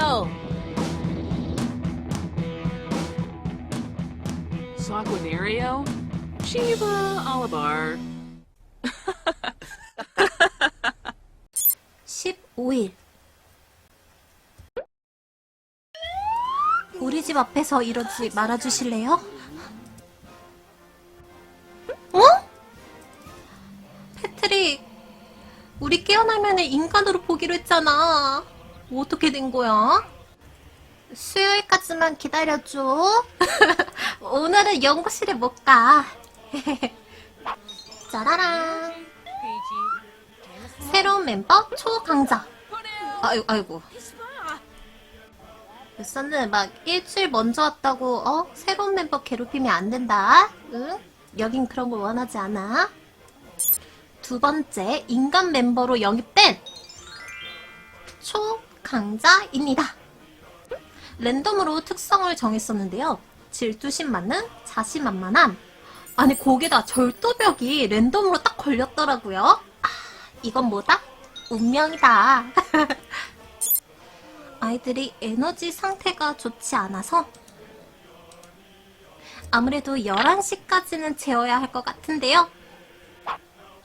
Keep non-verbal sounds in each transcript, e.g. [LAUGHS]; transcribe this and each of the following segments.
Yo. Sanguinario? Shiva Olivar. 15일. 우리 집 앞에서 이러지 말아주실래요? 어? 패트릭, 우리 깨어나면 인간으로 보기로 했잖아. 어떻게 된 거야? 수요일까지만 기다려줘. [LAUGHS] 오늘은 연구실에 못 가. [LAUGHS] 짜라란. 새로운 멤버 초강자. 아이고, 아이고. 유선은 막 일주일 먼저 왔다고, 어? 새로운 멤버 괴롭히면 안 된다. 응? 여긴 그런 걸 원하지 않아. 두 번째, 인간 멤버로 영입된 초 강자입니다. 랜덤으로 특성을 정했었는데요. 질투심 많은 자신만만함. 아니, 거기다 절도벽이 랜덤으로 딱 걸렸더라고요. 아, 이건 뭐다? 운명이다. [LAUGHS] 아이들이 에너지 상태가 좋지 않아서 아무래도 11시까지는 재워야 할 것 같은데요.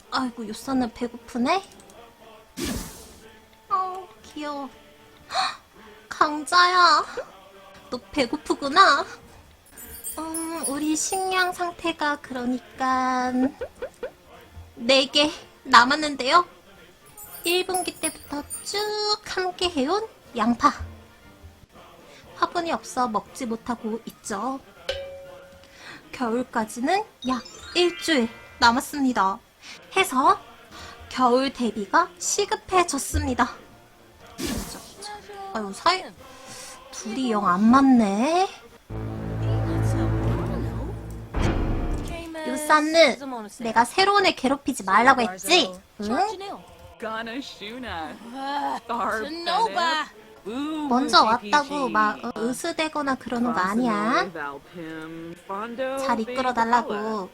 아이고, 요선은 배고프네. 어, 귀여워. 헉, 강자야. 너 배고프구나. 음, 우리 식량 상태가 그러니까 4개 남았는데요. 1분기 때부터 쭉 함께 해온 양파. 화분이 없어 먹지 못하고 있죠. 겨울까지는 약 일주일 남았습니다. 해서 겨울 대비가 시급해졌습니다. 아유, 사이, 둘이 영 안 맞네. 유산느, 내가 새로운 애 괴롭히지 말라고 했지? 응? 먼저 왔다고 막 어, 으스대거나 그러는 거 아니야. 잘 이끌어 달라고.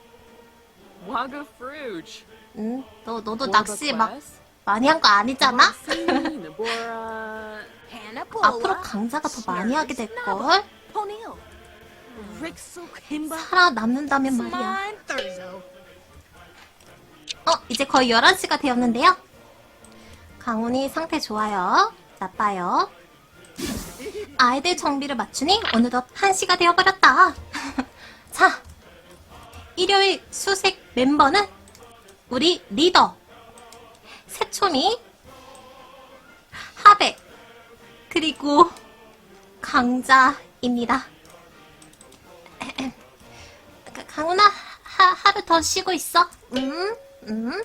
응? 너 너도 낚시 막 많이 한 거 아니잖아? [LAUGHS] 앞으로. 강자가 더 많이 하게 될 걸. Ponil. Rixel Kimba. 살아남는다면 말이야. 어, 이제 거의 11시가 되었는데요. 강훈이 상태 좋아요. 나빠요. 아이들 정비를 맞추니 어느덧 1시가 되어버렸다. [LAUGHS] 자, 일요일 수색 멤버는 우리 리더, 새초미, 하백, 그리고 강자입니다. 가- 강훈아, 하, 하루 더 쉬고 있어. 음, 음.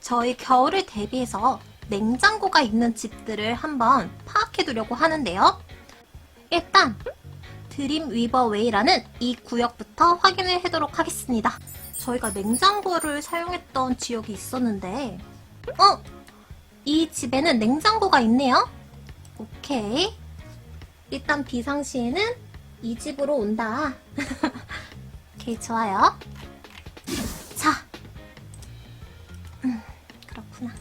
저희 겨울을 대비해서 냉장고가 있는 집들을 한번 파악해두려고 하는데요. 일단 드림 위버 웨이라는 이 구역부터 확인을 해도록 하겠습니다. 저희가 냉장고를 사용했던 지역이 있었는데, 어? 이 집에는 냉장고가 있네요. 오케이. 일단 비상시에는 이 집으로 온다. [LAUGHS] 오케이, 좋아요. 자. 음, 그렇구나.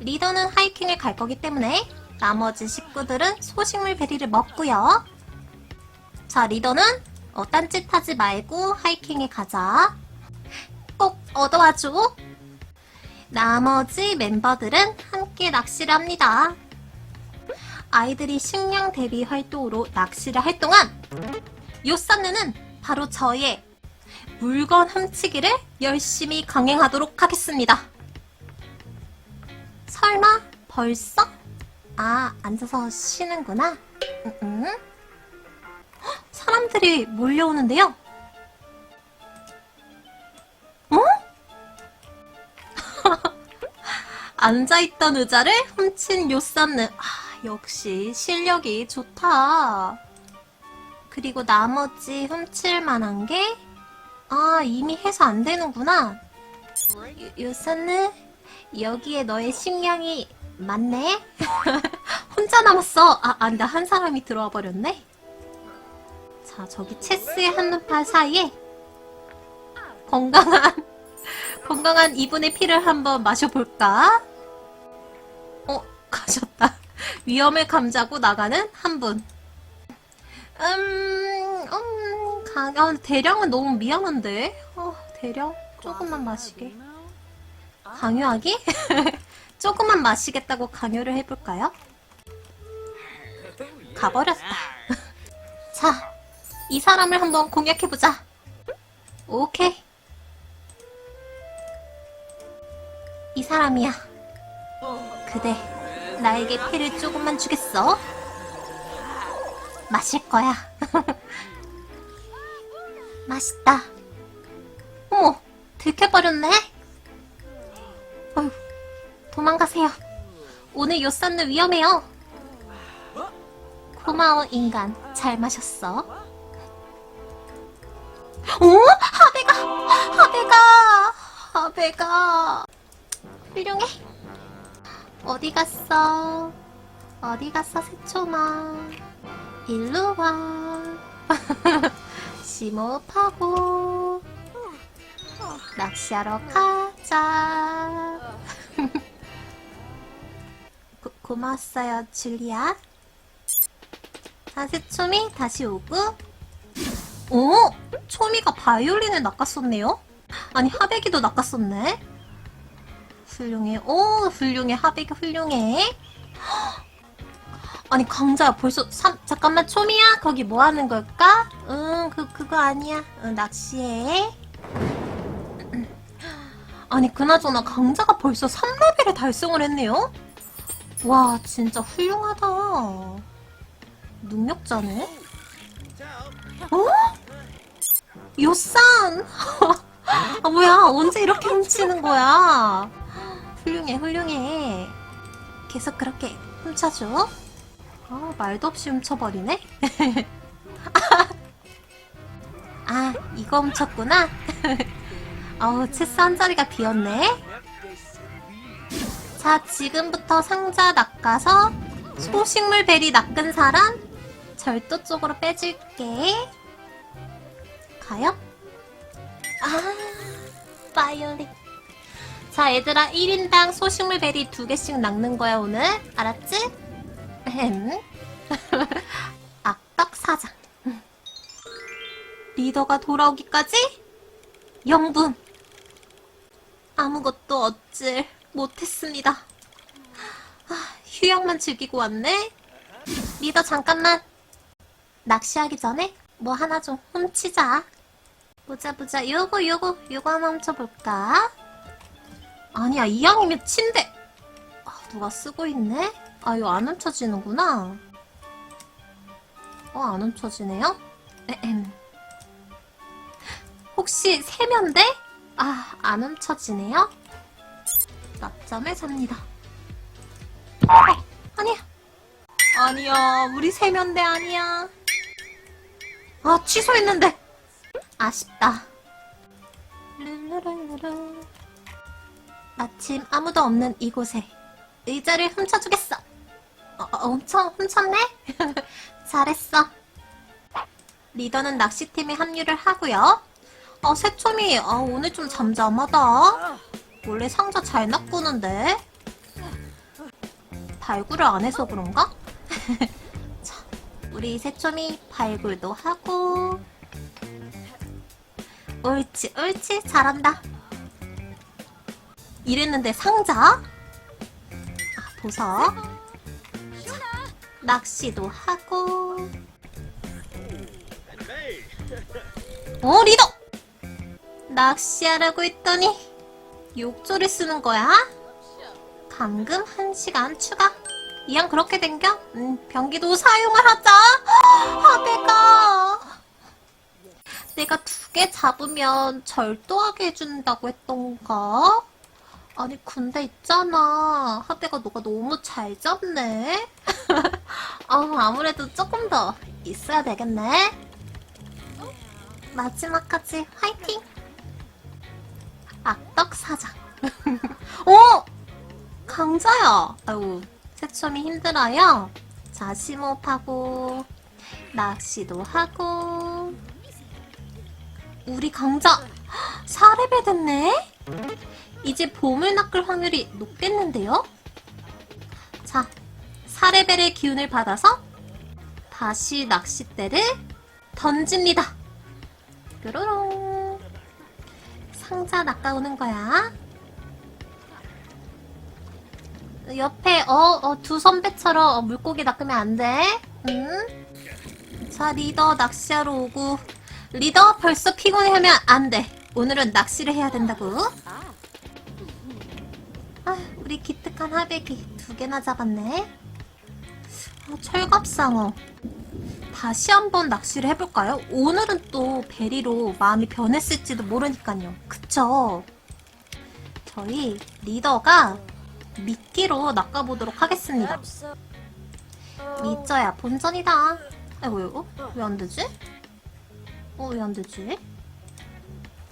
리더는 하이킹을 갈 거기 때문에 나머지 식구들은 소식물 베리를 먹고요. 자, 리더는 어, 딴짓 하지 말고 하이킹에 가자. 꼭 얻어와줘. 나머지 멤버들은 함께 낚시를 합니다. 아이들이 식량 대비 활동으로 낚시를 할 동안 요산느는 바로 저의 물건 훔치기를 열심히 강행하도록 하겠습니다. 설마 벌써? 아, 앉아서 쉬는구나. 음, 음. 헉, 사람들이 몰려오는데요. 앉아있던 의자를 훔친 요산느. 아, 역시 실력이 좋다. 그리고 나머지 훔칠 만한 게, 아, 이미 해서 안 되는구나. 요- 요산느, 여기에 너의 식량이 많네? [LAUGHS] 혼자 남았어. 아, 아니, 나한 사람이 들어와 버렸네? 자, 저기 체스의 한눈팔 사이에 건강한, [LAUGHS] 건강한 이분의 피를 한번 마셔볼까? 가셨다. 위험을 감지하고 나가는 한 분. 음, 음, 강, 아, 대량은 너무 미안한데? 어, 대량? 조금만 마시게. 강요하기? [LAUGHS] 조금만 마시겠다고 강요를 해볼까요? 가버렸다. [LAUGHS] 자, 이 사람을 한번 공략해보자. 오케이. 이 사람이야. 그대, 나에게 피를 조금만 주겠어? 마실 거야. [LAUGHS] 맛있다. 어머, 들켜버렸네? 어휴, 도망가세요. 오늘 요산느 위험해요. 고마워, 인간. 잘 마셨어. 어? 하베가! 하베가! 하베가! 훌륭해. 어디 갔어? 어디 갔어, 새초마? 일로 와. [LAUGHS] 심호흡하고. 낚시하러 가자. [LAUGHS] 고, 고마웠어요, 줄리아. 자, 새초미 다시 오고. 오! 초미가 바이올린을 낚았었네요? 아니, 하백이도 낚았었네? 훌륭해. 오, 훌륭해. 하백이 훌륭해. [GASPS] 아니, 강자 벌써 삼, 잠깐만, 초미야? 거기 뭐 하는 걸까? 응, 그, 그거 아니야. 응, 낚시해. [CLEARS THROAT] 아니, 그나저나 강자가 벌써 3레벨에 달성을 했네요? 와, 진짜 훌륭하다. 능력자네? 어? 요산! [LAUGHS] 아, 뭐야, 언제 이렇게 훔치는 거야? 훌륭해, 훌륭해. 계속 그렇게 훔쳐줘. 아, 말도 없이 훔쳐버리네? [LAUGHS] 아, 이거 훔쳤구나? [LAUGHS] 어우, 체스 한 자리가 비었네? 자, 지금부터 상자 낚아서 소식물 베리 낚은 사람 절도 쪽으로 빼줄게. 가요? 아, 바이올린. 자, 얘들아, 1인당 소식물 베리 두 개씩 낚는 거야, 오늘. 알았지? 햄. 악덕 사장. 리더가 돌아오기까지 0분. 아무것도 얻질 못했습니다. 아, 휴양만 즐기고 왔네? 리더 잠깐만. 낚시하기 전에 뭐 하나 좀 훔치자. 보자 보자. 요거 요거 요거 하나 훔쳐볼까? 아니야 이왕이면 침대. 아, 누가 쓰고 있네? 아 이거 안 훔쳐지는구나. 어안 훔쳐지네요? 에헴. 혹시 세면대? 아안 훔쳐지네요? 낮잠을 잡니다. 어, 아니야. 아니야, 우리 세면대 아니야. 아, 취소했는데. 아쉽다. 룰루룰루루. 마침 아무도 없는 이곳에 의자를 훔쳐주겠어. 어, 어, 엄청 훔쳤네? [LAUGHS] 잘했어. 리더는 낚시팀에 합류를 하고요. 어, 새초미, 아, 오늘 좀 잠잠하다. 원래 상자 잘 낚구는데. 발굴을 안 해서 그런가? [LAUGHS] 자, 우리 새초미 발굴도 하고. 옳지, 옳지, 잘한다. 이랬는데 상자? 아, 보석. 자, 낚시도 하고. 어, 리더! 낚시하라고 했더니 욕조를 쓰는 거야? 감금 1시간 추가. 이왕 그렇게 된겨? 음, 변기도 사용을 하자. 하배가. 내가 두 개 잡으면 절도하게 해준다고 했던가? 아니, 근데 있잖아. 하배가 너가 너무 잘 잡네? [LAUGHS] 어, 아무래도 조금 더 있어야 되겠네? 마지막까지 화이팅! 악덕 사장. [LAUGHS] 어! 강자야! 아유, 새춤이 힘들어요. 자, 심호흡하고, 낚시도 하고. 우리 강자, [GASPS] 4레벨 됐네? 이제 봄을 낚을 확률이 높겠는데요? 자, 4레벨의 기운을 받아서 다시 낚싯대를 던집니다. 뾰로롱. 상자 낚아오는 거야. 옆에 어, 어, 두 선배처럼 어, 물고기 낚으면 안 돼. 응? 자, 리더 낚시하러 오고. 리더 벌써 피곤해하면 안 돼. 오늘은 낚시를 해야 된다고. 아, 우리 기특한 하백이 두 개나 잡았네. 아, 철갑상어. 다시 한번 낚시를 해볼까요? 오늘은 또 베리로 마음이 변했을지도 모르니까요. 그쵸? 저희 리더가 미끼로 낚아보도록 하겠습니다. 미쩌야 본전이다. 아이고 이거 왜 안 되지? 어 왜 안 되지?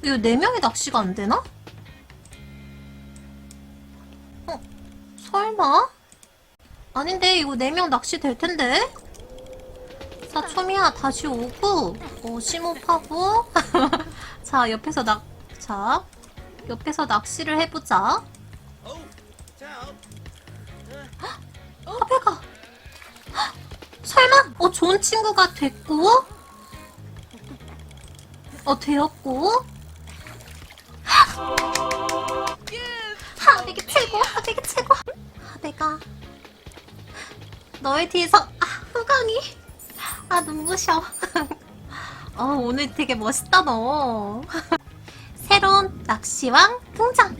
이거 네 명이 낚시가 안 되나? 설마? 아닌데 이거 네명 낚시 될 텐데. 자 초미야 다시 오고 어 심호흡하고. [LAUGHS] 자 옆에서 낚 자 옆에서 낚시를 해보자. 헉, 설마? 어 좋은 친구가 됐고? 어 되었고? 하백이 최고 하백이 최고 하백아 너의 뒤에서 아 후광이 아 눈부셔 [LAUGHS] 어 오늘 되게 멋있다 너 [LAUGHS] 새로운 낚시왕 등장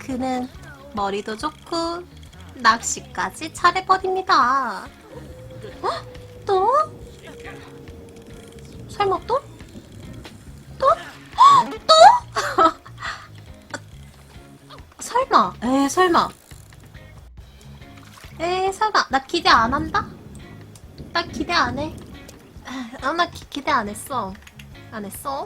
그는 머리도 좋고 낚시까지 잘해버립니다. 어? 또? 설마 또? 또? 헉, 또? [LAUGHS] 설마? 에 설마? 에 설마? 나 기대 안 한다? 나 기대 안 해. 아, 나 기, 기대 안 했어. 안 했어?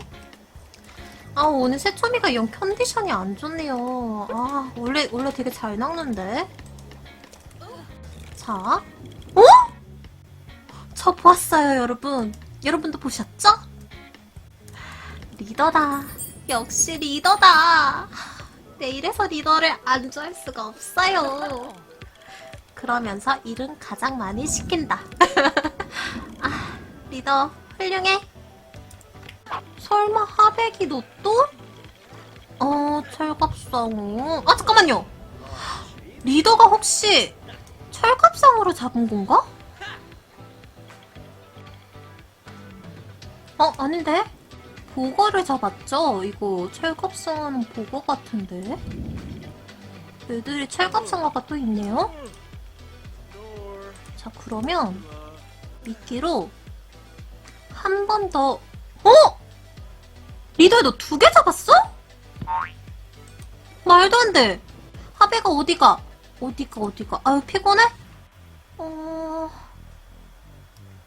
아 오늘 새초미가 영 컨디션이 안 좋네요. 아 원래 원래 되게 잘 낚는데. 자, 어? 저 보았어요 여러분. 여러분도 보셨죠? 리더다. 역시 리더다. 내 이래서 리더를 안 좋아할 수가 없어요. 그러면서 일은 가장 많이 시킨다. [LAUGHS] 아 리더 훌륭해. 설마 하백이 너 또? 어, 철갑상어. 아, 잠깐만요. 리더가 혹시 철갑상어로 잡은 건가? 어, 아닌데? 보거를 잡았죠? 이거 철갑상어는 보거 같은데? 애들이 철갑상어가 또 있네요? 자, 그러면 미끼로 한 번 더, 어? 리더야, 너 두 개 잡았어? 말도 안 돼. 하배가 어디가? 어디가, 어디가? 아유, 피곤해? 어,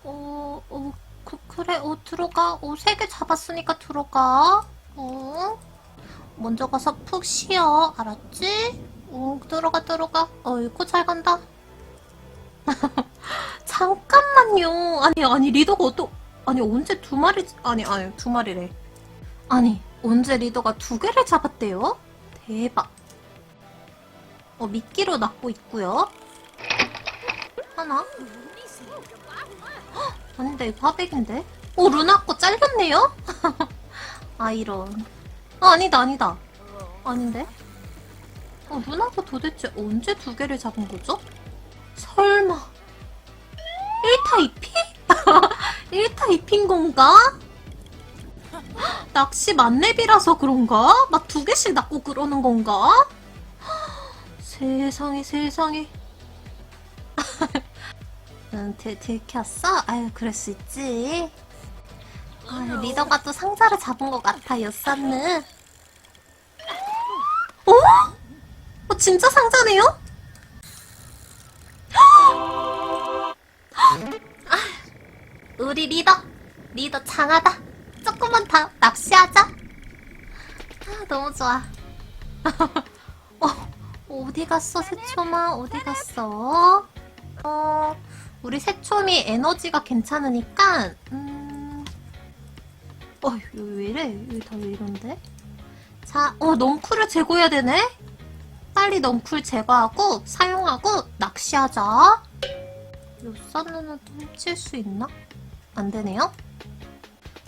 어, 어, 그, 그래, 어, 들어가. 어, 세 개 잡았으니까 들어가. 어, 먼저 가서 푹 쉬어. 알았지? 어, 들어가, 들어가. 어이구, 잘 간다. [LAUGHS] 잠깐만요. 아니, 아니, 리더가 어떠, 아니, 언제 두 마리, 아니, 아니, 두 마리래. 아니, 언제 리더가 두 개를 잡았대요? 대박. 어, 미끼로 낚고 있고요. 하나. 헉, 아닌데, 이거 화백인데? 오, 루나 거 잘렸네요? 아, 이런. 아, 아니다, 아니다. 아닌데? 어, 루나 거 도대체 언제 두 개를 잡은 거죠? 설마. 1타 2피? 1타 2피인 건가? 낚시 만렙이라서 그런가? 막 두 개씩 낚고 그러는 건가? 세상에 세상에 [LAUGHS] 응, 들, 들켰어? 아유 그럴 수 있지 아, 리더가 또 상자를 잡은 것 같아 여사는 어? 어 진짜 상자네요? 아, 우리 리더 리더 장하다 조금만 더 낚시하자. 아, 너무 좋아. [LAUGHS] 어, 어디 갔어, 새초마? 어디 갔어? 어, 우리 새초미 에너지가 괜찮으니까, 음, 어, 왜 이래? 여기 다왜 이런데? 자, 어, 넝쿨을 제거해야 되네? 빨리 넝쿨 제거하고 사용하고 낚시하자. 요산누는 훔칠 수 있나? 안 되네요.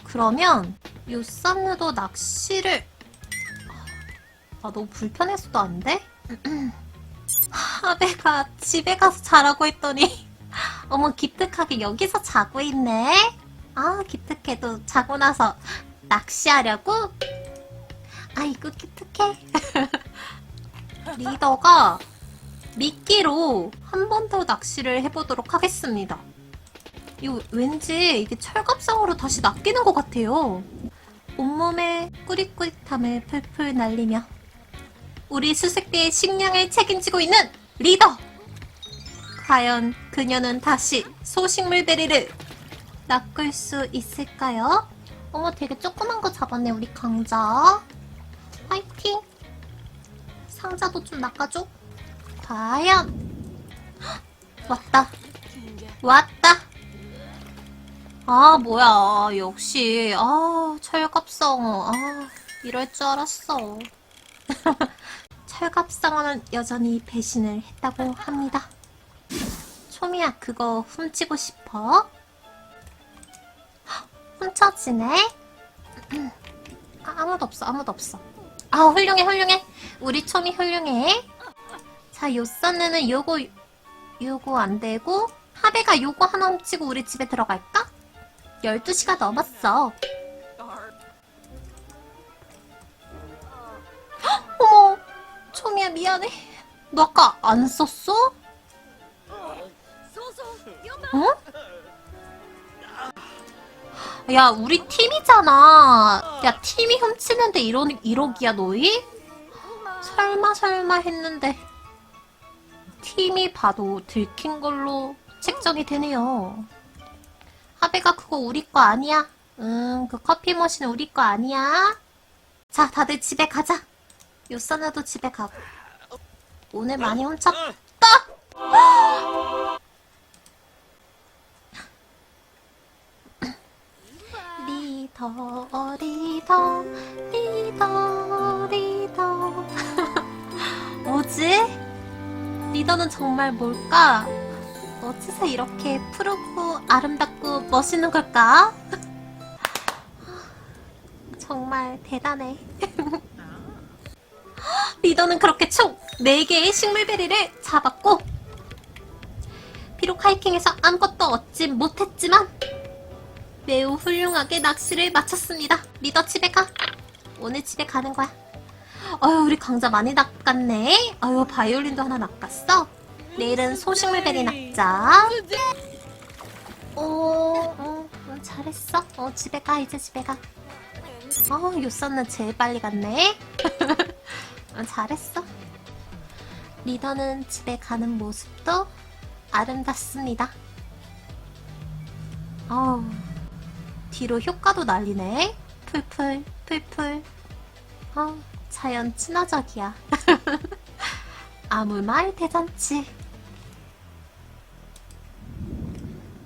그러면 요산누도 낚시를 아 너무 불편해서도 안 돼? [CLEARS THROAT] 하베가 집에 가서 자라고 했더니 [LAUGHS] 어머 기특하게 여기서 자고 있네. 아 기특해도 자고 나서 낚시하려고? 아이고 기특해. [LAUGHS] 리더가 미끼로 한 번 더 낚시를 해보도록 하겠습니다. 이거 왠지 이게 철갑상으로 다시 낚이는 것 같아요. 온몸에 꾸릿꾸릿함을 풀풀 날리며 우리 수색대의 식량을 책임지고 있는 리더! 과연 그녀는 다시 소식물 베리를 낚을 수 있을까요? 어머 되게 조그만 거 잡았네 우리 강자 화이팅 상자도 좀 낚아줘? 과연. 헉, [GASPS] 왔다. 왔다. 아 뭐야. 역시. 아 철갑상어 아 이럴 줄 알았어. [LAUGHS] 철갑상어는 여전히 배신을 했다고 합니다. 초미야 그거 훔치고 싶어? 헉, [GASPS] 훔쳐지네? [CLEARS THROAT] 아, 아무도 없어 아무도 없어. 아 훌륭해 훌륭해 우리 초미 훌륭해 자 요선느는 요거 요거 안 되고 하베가 요거 하나 훔치고 우리 집에 들어갈까? 12시가 넘었어 헉, 어머 초미야 미안해 너 아까 안 썼어? 어? 야, 우리 팀이잖아. 야, 팀이 훔치는데 이러, 이러기야, 너희? 설마, 설마 했는데. 팀이 봐도 들킨 걸로 책정이 되네요. 하베가 그거 우리 거 아니야. 응, 그 커피 머신 우리 거 아니야. 자, 다들 집에 가자. 요사나도 집에 가고. 오늘 많이 훔쳤다. 리더 리더 리더 리더 뭐지? 리더는 정말 뭘까? 어째서 이렇게 푸르고 아름답고 멋있는 걸까? [LAUGHS] 정말 대단해 [LAUGHS] 리더는 그렇게 총 4개의 식물베리를 잡았고 비록 하이킹에서 아무것도 얻지 못했지만 매우 훌륭하게 낚시를 마쳤습니다. 리더 집에 가. 오늘 집에 가는 거야. 어휴, 우리 강자 많이 낚았네. 어휴, 바이올린도 하나 낚았어. 내일은 소식물베리 낚자. 오, 어, 어, 잘했어. 어, 집에 가, 이제 집에 가. 어, 요선는 제일 빨리 갔네. [LAUGHS] 어, 잘했어. 리더는 집에 가는 모습도 아름답습니다. 어우. 뒤로 효과도 날리네. 풀풀, 풀풀. 어, 자연 친화적이야. [LAUGHS] 아무 말 대잔치.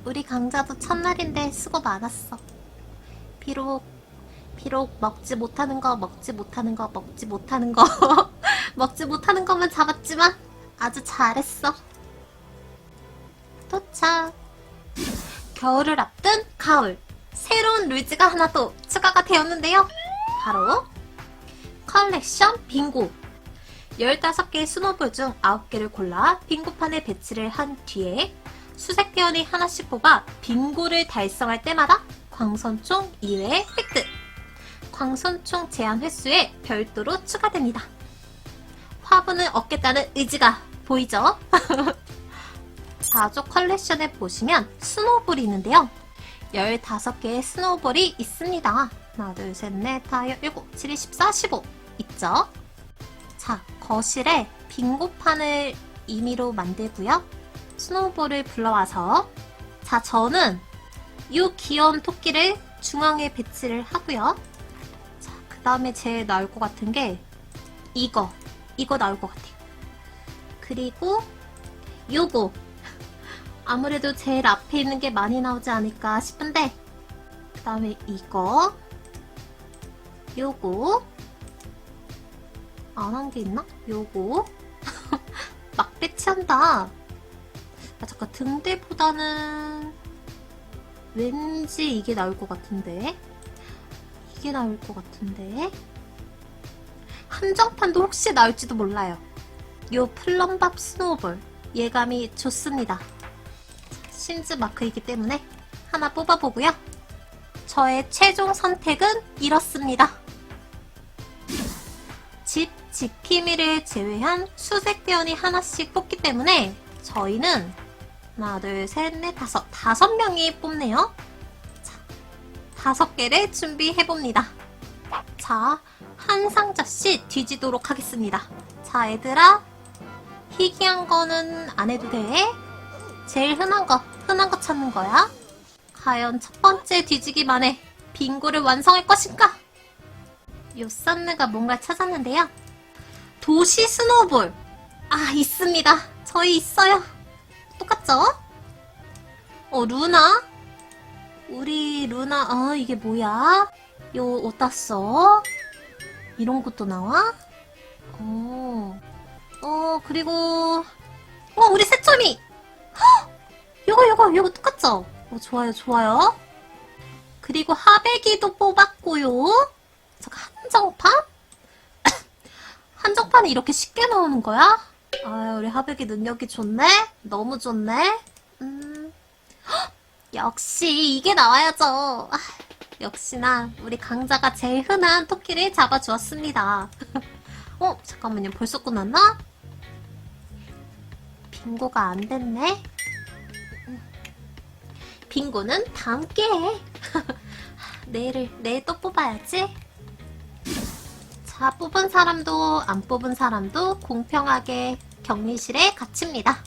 우리 강자도 첫날인데 수고 많았어. 비록, 비록 먹지 못하는 거, 먹지 못하는 거, 먹지 못하는 거, [LAUGHS] 먹지 못하는 것만 잡았지만 아주 잘했어. 도착. 겨울을 앞둔 가을. 새로운 루즈가 하나 또 추가가 되었는데요. 바로 컬렉션 빙고. 15개의 스노볼 중 9개를 골라 빙고판에 배치를 한 뒤에 수색대원이 하나씩 뽑아 빙고를 달성할 때마다 광선총 2회 획득. 광선총 제한 횟수에 별도로 추가됩니다. 화분을 얻겠다는 의지가 보이죠? [LAUGHS] 가족 컬렉션에 보시면 스노볼이 있는데요. 15개의 스노볼이 있습니다. 하나, 둘, 셋, 넷, 다, 여, 일곱, 칠, 십사, 십오 있죠? 자, 거실에 빙고판을 임의로 만들고요. 스노볼을 불러와서 자, 저는 이 귀여운 토끼를 중앙에 배치를 하고요. 자, 그 다음에 제일 나올 것 같은 게 이거, 이거 나올 것 같아요. 그리고 요거 아무래도 제일 앞에 있는 게 많이 나오지 않을까 싶은데 그 다음에 이거 요거 안 한 게 있나? 요거 [LAUGHS] 막 배치한다. 아, 잠깐, 등대보다는 왠지 이게 나올 것 같은데. 이게 나올 것 같은데. 한정판도 혹시 나올지도 몰라요. 요 플럼밥 스노우볼. 예감이 좋습니다. 신즈 마크이기 때문에 하나 뽑아보고요. 저의 최종 선택은 이렇습니다. 집 지키미를 제외한 수색 대원이 하나씩 뽑기 때문에 저희는 하나, 둘, 셋, 넷, 다섯, 다섯 명이 뽑네요. 자, 다섯 개를 준비해봅니다. 자, 한 상자씩 뒤지도록 하겠습니다. 자, 얘들아. 희귀한 거는 안 해도 돼. 제일 흔한 거, 흔한 거 찾는 거야. 과연 첫 번째 뒤지기만 해 빙고를 완성할 것인가? 요산느가 뭔가 찾았는데요. 도시 스노볼. 아, 있습니다. 저희 있어요. 똑같죠? 어, 루나? 우리 루나, 어, 이게 뭐야? 요, 어디다 써? 이런 것도 나와? 어, 어, 그리고, 어, 우리! 헉! 요거, 요거, 요거 똑같죠? 어, 좋아요, 좋아요. 그리고 하백이도 뽑았고요. 잠깐, 한정판? 한정판이 이렇게 쉽게 나오는 거야? 아, 우리 하백이 능력이 좋네? 너무 좋네? 음. 헉! [GASPS] 역시, 이게 나와야죠. 아, 역시나, 우리 강자가 제일 흔한 토끼를 잡아주었습니다. [LAUGHS] 어, 잠깐만요. 벌써 끝났나? 빙고가 안 됐네? 빙고는 다음 기회에. [LAUGHS] 내일을, 내일 또 뽑아야지. 자, 뽑은 사람도 안 뽑은 사람도 공평하게 격리실에 갇힙니다.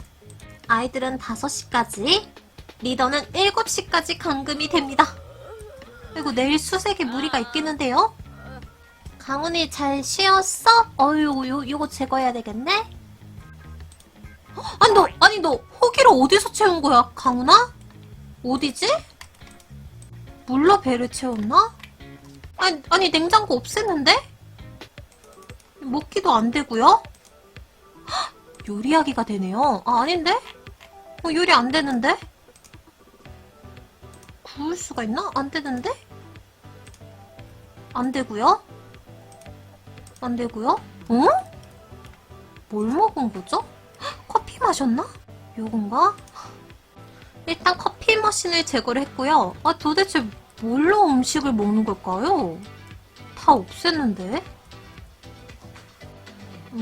아이들은 5시까지, 리더는 7시까지 감금이 됩니다. 그리고 내일 수색에 무리가 있겠는데요? 강훈이 잘 쉬었어? 어유, 요, 요거 제거해야 되겠네? 헉, 아니, 너, 아니, 너, 호기를 어디서 채운 거야, 강훈아? 어디지? 몰라 배를 채웠나? 아니, 아니 냉장고 없앴는데? 먹기도 안 되고요? 헉, 요리하기가 되네요. 아, 아닌데? 어, 요리 안 되는데? 구울 수가 있나? 안 되는데? 안 되고요? 안 되고요? 어? 뭘 먹은 거죠? 헉, 커피 마셨나? 요건가? 일단 커피 머신을 제거를 했고요. 아, 도대체 뭘로 음식을 먹는 걸까요? 다 없앴는데?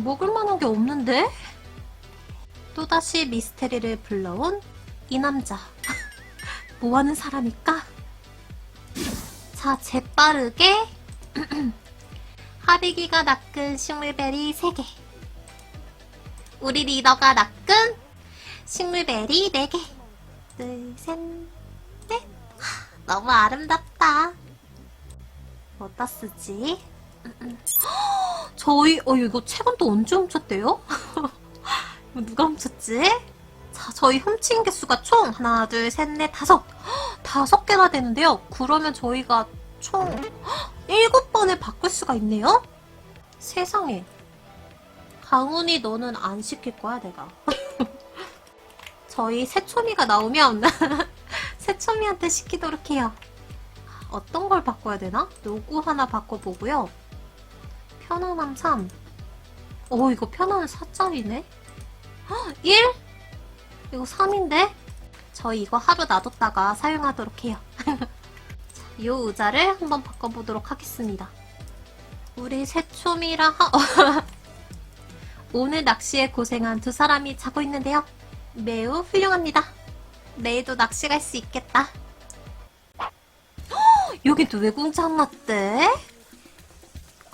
먹을 만한 게 없는데? 또다시 미스테리를 불러온 이 남자. [LAUGHS] 뭐 하는 사람일까? 자, 재빠르게 [CLEARS THROAT] 하비기가 낚은 식물베리 3개. 우리 리더가 낚은 식물베리 4개. 둘, 셋, 넷. 하, 너무 아름답다. 어디다 쓰지? 저희, 어, 이거 책은 또 언제 훔쳤대요? [LAUGHS] 누가 훔쳤지? 자, 저희 훔친 개수가 총 하나, 둘, 셋, 넷, 다섯. 헉, 다섯 개나 되는데요. 그러면 저희가 총 헉, 일곱 번을 바꿀 수가 있네요? 세상에. 강훈이 너는 안 시킬 거야, 내가. [LAUGHS] 저희 새초미가 나오면 [LAUGHS] 새초미한테 시키도록 해요. 어떤 걸 바꿔야 되나? 요구 하나 바꿔보고요. 편안함 3. 오, 이거 편안함 4짜리네? 1? 이거 3인데? 저희 이거 하루 놔뒀다가 사용하도록 해요. [LAUGHS] 자, 요 의자를 한번 바꿔보도록 하겠습니다. 우리 새초미랑 하... [LAUGHS] 오늘 낚시에 고생한 두 사람이 자고 있는데요. 매우 훌륭합니다. 내일도 낚시 갈 수 있겠다. 헉, [GASPS] 여기 또 외국장 났대?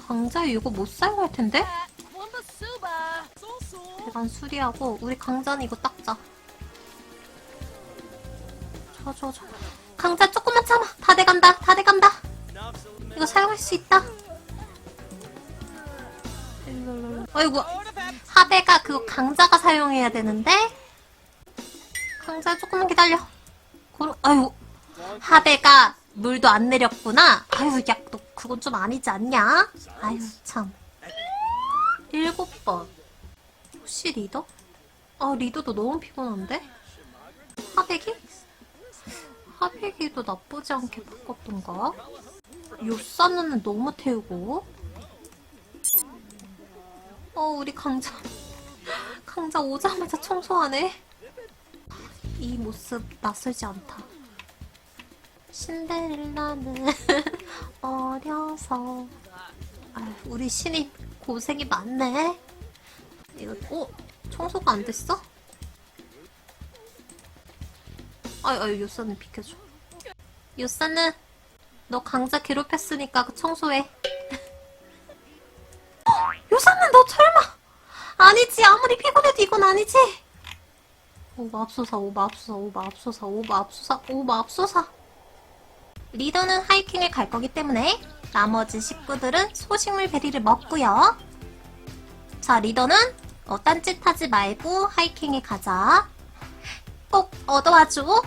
강자 이거 못 사용할 텐데? 대간 수리하고 우리 강자는 이거 닦자. 저, 저, 저. 강자 조금만 참아. 다 돼간다. 다 돼간다. 이거 사용할 수 있다. 아이고, 하배가 그거 강자가 사용해야 되는데? 강자 조금만 기다려. 그럼, 아유, 하배가 물도 안 내렸구나. 아유, 야, 너 그건 좀 아니지 않냐? 아유, 참. 일곱 번. 혹시 리더? 아, 리도도 너무 피곤한데? 하백이? 하백이도 나쁘지 않게 바꿨던가? 요사는 너무 태우고. 어, 우리 강자. 강자 오자마자 청소하네. 이 모습 낯설지 않다. 신데렐라는 [LAUGHS] 어려서. 아, 우리 신입 고생이 많네. 이거, 어? 청소가 안 됐어? 아유, 아유, 요사는 비켜줘. 요사는, 너 강자 괴롭혔으니까 그 청소해. 어, [GASPS] 요사는 너 설마! 아니지, 아무리 피곤해도 이건 아니지! 오마압소사, 오마압소사, 오마압소사, 오마압소사, 오마압소사. 리더는 하이킹을 갈 거기 때문에 나머지 식구들은 소식물 베리를 먹고요. 자, 리더는 어, 딴짓하지 말고 하이킹에 가자. 꼭 얻어와줘.